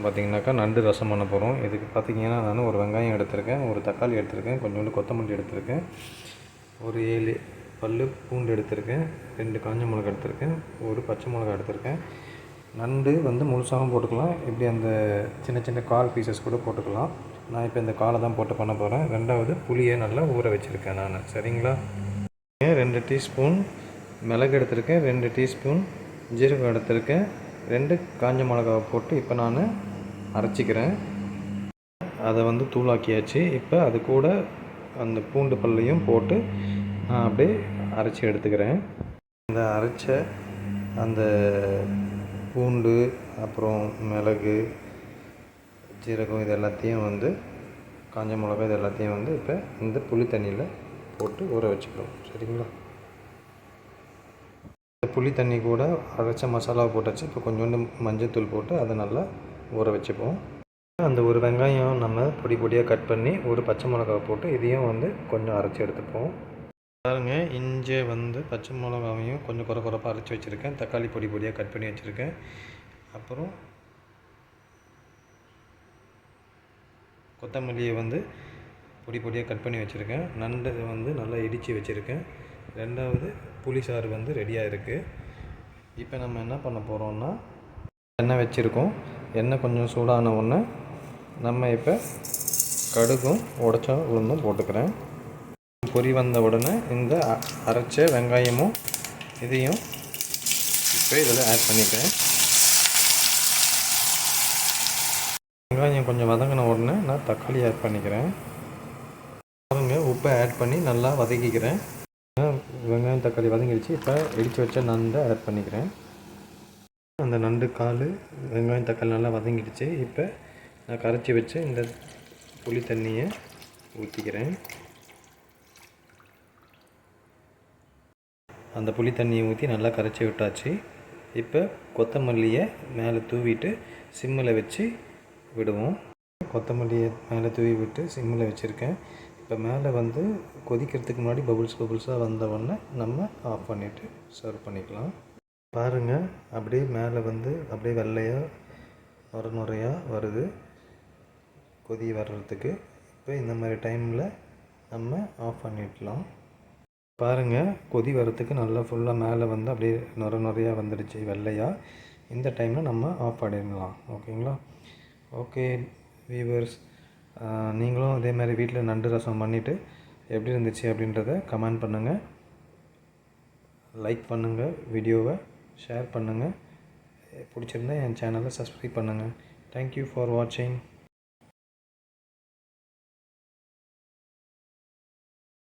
பார்த்தீங்கன்னாக்கா நண்டு ரசம் பண்ண போகிறோம் இதுக்கு பார்த்தீங்கன்னா நான் ஒரு வெங்காயம் எடுத்திருக்கேன் ஒரு தக்காளி எடுத்திருக்கேன் கொஞ்சோண்டு கொத்தமல்லி எடுத்திருக்கேன் ஒரு ஏழு பல் பூண்டு எடுத்திருக்கேன் ரெண்டு காஞ்ச மிளகா எடுத்திருக்கேன் ஒரு பச்சை மிளகா எடுத்திருக்கேன். நண்டு வந்து முழுசாகவும் போட்டுக்கலாம். இப்படி அந்த சின்ன சின்ன கால் பீசஸ் கூட போட்டுக்கலாம். நான் இப்போ இந்த காலை தான் போட்டு பண்ண போகிறேன் ரெண்டாவது புளியை நல்லா ஊற வச்சுருக்கேன் நான். சரிங்களா? ரெண்டு டீஸ்பூன் மிளகு எடுத்திருக்கேன் ரெண்டு டீஸ்பூன் ஜீரகம் எடுத்திருக்கேன். ரெண்டு காஞ்ச மிளகாவை போட்டு இப்போ நான் அரைச்சிக்கிறேன். அதை வந்து தூளாக்கியாச்சு. இப்போ அது கூட அந்த பூண்டு பல்லையும் போட்டு நான் அப்படியே அரைச்சி எடுத்துக்கிறேன். இந்த அரைச்ச அந்த பூண்டு அப்புறம் மிளகு ஜீரகம் இது எல்லாத்தையும் வந்து காஞ்ச மிளகா இது எல்லாத்தையும் வந்து இப்போ இந்த புளி தண்ணியில் போட்டு ஊற வச்சுக்கிறோம் சரிங்களா? புளி தண்ணி கூட அரைச்ச மசாலாவை போட்டாச்சு. இப்போ கொஞ்சோண்டு மஞ்சள்தூள் போட்டு அதை நல்லா ஊற வச்சுப்போம். அந்த ஒரு வெங்காயம் நம்ம பொடி பொடியாக கட் பண்ணி ஒரு பச்சை மிளகாவை போட்டு இதையும் வந்து கொஞ்சம் அரைச்சி எடுத்துப்போம். பாருங்க இஞ்சி வந்து பச்சை மிளகாவையும் கொஞ்சம் குறை குறைப்பாக அரைச்சி வச்சுருக்கேன். தக்காளி பொடி பொடியாக கட் பண்ணி வச்சுருக்கேன். அப்புறம் கொத்தமல்லியை வந்து பொடி பொடியாக கட் பண்ணி வச்சுருக்கேன். நண்டு வந்து நல்லா இடித்து வச்சுருக்கேன். ரெண்டாவது புளிசாறு வந்து ரெடியாக இருக்குது இப்போ நம்ம என்ன பண்ண போகிறோம்னா எண்ணெய் வச்சுருக்கோம். எண்ணெய் கொஞ்சம் சூடான உடனே நம்ம இப்போ கடுகும் உடச்ச உளுந்தும் போட்டுக்கிறேன். பொரி வந்த உடனே இந்த அ- அரைச்ச வெங்காயமும் இதையும் இப்போ இதில் ஆட் பண்ணிக்கிறேன். வெங்காயம் கொஞ்சம் வதங்கின உடனே நான் தக்காளி ஆட் பண்ணிக்கிறேன். பாருங்க உப்பை ஆட் பண்ணி நல்லா வதக்கிக்கிறேன். வெங்காயம் தக்காளி வதங்கிடுச்சு இப்போ இடித்து வச்ச நண்டை ஆட் பண்ணிக்கிறேன். அந்த நண்டு கால் வெங்காயம் தக்காளி நல்லா வதங்கிடுச்சு. இப்போ நான் கரைச்சி வச்சு இந்த புளி தண்ணியை ஊற்றிக்கிறேன் அந்த புளி தண்ணியை ஊற்றி நல்லா கரைச்சி விட்டாச்சு. இப்போ கொத்தமல்லியை மேலே தூவிட்டு சிம்மில் வச்சு விடுவோம். கொத்தமல்லியை மேலே தூவி விட்டு சிம்மில் வச்சுருக்கேன். இப்போ மேலே வந்து கொதிக்கிறதுக்கு முன்னாடி பபுள்ஸ் பபுள்ஸாக வந்த நம்ம ஆஃப் பண்ணிவிட்டு சர்வ் பண்ணிக்கலாம். பாருங்கள் அப்படியே மேலே வந்து அப்படியே வெள்ளையாக நுர நுரையாக வருது. கொதி வர்றதுக்கு. இப்போ இந்த மாதிரி டைமில் நம்ம ஆஃப் பண்ணிடலாம். பாருங்கள் கொதி வரத்துக்கு நல்லா ஃபுல்லாக மேலே வந்து அப்படியே நுர நுறையாக வந்துடுச்சு வெள்ளையாக இந்த டைமில் நம்ம ஆஃப் பண்ணிடலாம். ஓகேங்களா? ஓகே வீவர்ஸ் நீங்களும் அதே மாதிரி வீட்டில் நண்டு ரசம் பண்ணிவிட்டு எப்படி இருந்துச்சு அப்படின்றத கமெண்ட் பண்ணுங்கள் லைக் பண்ணுங்கள் வீடியோவை ஷேர் பண்ணுங்கள் பிடிச்சிருந்தா என் சேனலை சப்ஸ்கிரைப் பண்ணுங்கள் தேங்க்யூ ஃபார் வாட்சிங்